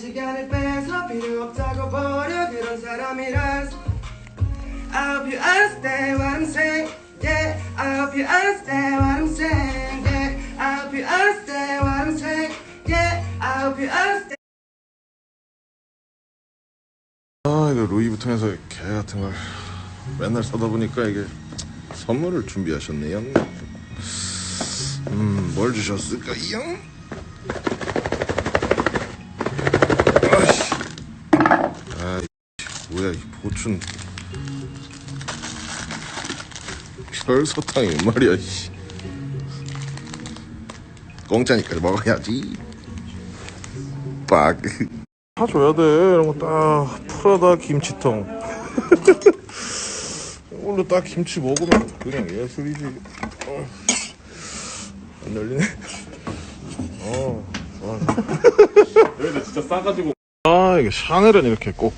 시간을 빼서 필요 없다고 버려 그런 사람이란 I hope you understand what I'm saying Yeah I hope you understand what I'm saying Yeah I hope you understand what I'm saying Yeah I hope you understand 아 이거 루이부통에서 개 같은 걸 맨날 사다 보니까 이게 선물을 준비하셨네요. 음, 뭘 주셨을까요? 뭐야 이 보춘 별사탕이 말이야. 씨. 공짜니까 먹어야지. 빡. 사줘야 돼 이런 거 딱 프라다 김치통 이걸로 딱 김치 먹으면 그냥 예술이지 어. 안 열리네 어 좋아 근데 진짜 싸가지고 아 이게 샤넬은 이렇게 꼭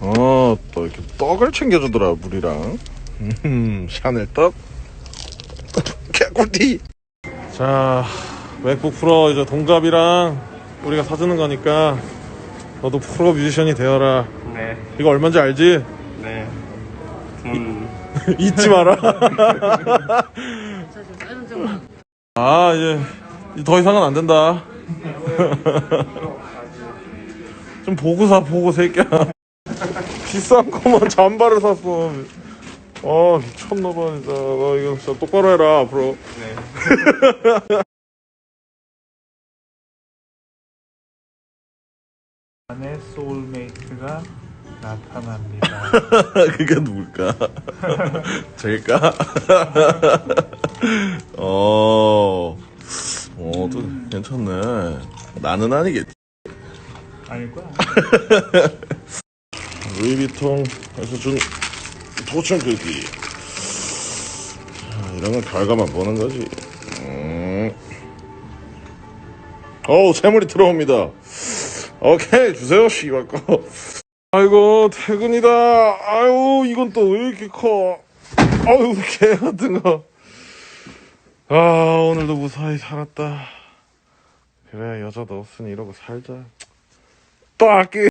어 또 이렇게 떡을 챙겨주더라 물이랑 음 샤넬 떡 개꿀띠 자 맥북 프로 이제 동갑이랑 우리가 사주는 거니까 너도 프로 뮤지션이 되어라 네, 이거 얼마인지 알지? 네. 돈 잊지 마라. 아 이제 더 이상은 안 된다. 좀 보고 사 보고 새끼야. 비싼 거만 잠바를 샀어. 아 미쳤나봐 진짜. 너 이거 진짜 똑바로 해라 앞으로. 네. 안에 소울메이트가 나타납니다. 그게 누굴까? 저일까? 어, 어, 또 괜찮네. 나는 아니겠지. 아닐 거야. 루이비통에서 준 도청. 자, 이런 건 결과만 보는 거지. 음. 어우, 재물이 들어옵니다. 오케이, 주세요, 씨발 거. 아이고, 퇴근이다. 아유, 이건 또 왜 이렇게 커. 아유, 개 같은 거. 아, 오늘도 무사히 살았다. 그래, 여자도 없으니 이러고 살자. 빡!